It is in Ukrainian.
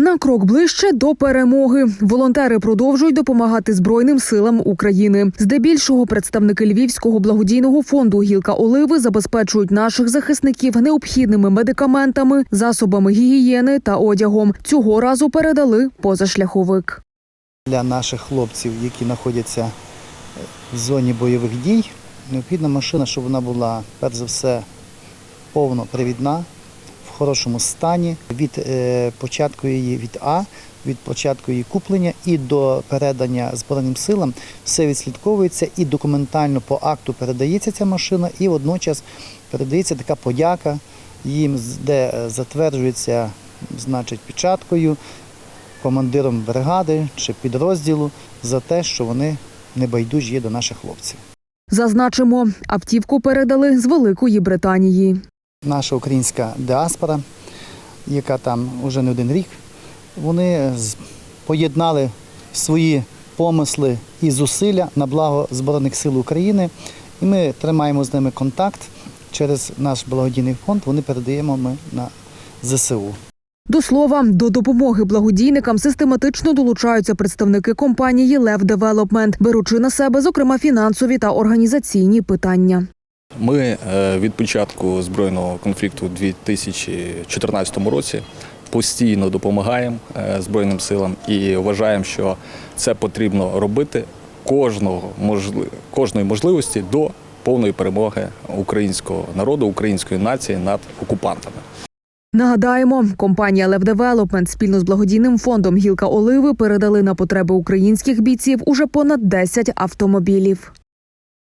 На крок ближче до перемоги. Волонтери продовжують допомагати Збройним силам України. Здебільшого представники Львівського благодійного фонду Гілка Оливи забезпечують наших захисників необхідними медикаментами, засобами гігієни та одягом. Цього разу передали позашляховик. Для наших хлопців, які знаходяться в зоні бойових дій, необхідна машина, щоб вона була перш за все повнопривідна, в хорошому стані. Від е, початку її від А, від початку її куплення і до передання Збройним силам все відслідковується і документально по акту передається ця машина, і водночас передається така подяка їм, де е, затверджується значить, печаткою командиром бригади чи підрозділу за те, що вони небайдужі до наших хлопців. Зазначимо, автівку передали з Великої Британії. Наша українська діаспора, яка там вже не один рік, вони поєднали свої помисли і зусилля на благо Збройних сил України. І ми тримаємо з ними контакт через наш благодійний фонд. Вони передаємо ми на ЗСУ. До слова, до допомоги благодійникам систематично долучаються представники компанії Лев Девелопмент, беручи на себе зокрема фінансові та організаційні питання. Ми е, від початку збройного конфлікту у 2014 році постійно допомагаємо е, Збройним силам і вважаємо, що це потрібно робити кожного кожної можливості до повної перемоги українського народу, української нації над окупантами. Нагадаємо, компанія Лев Девелопмент спільно з благодійним фондом Гілка Оливи передали на потреби українських бійців уже понад 10 автомобілів.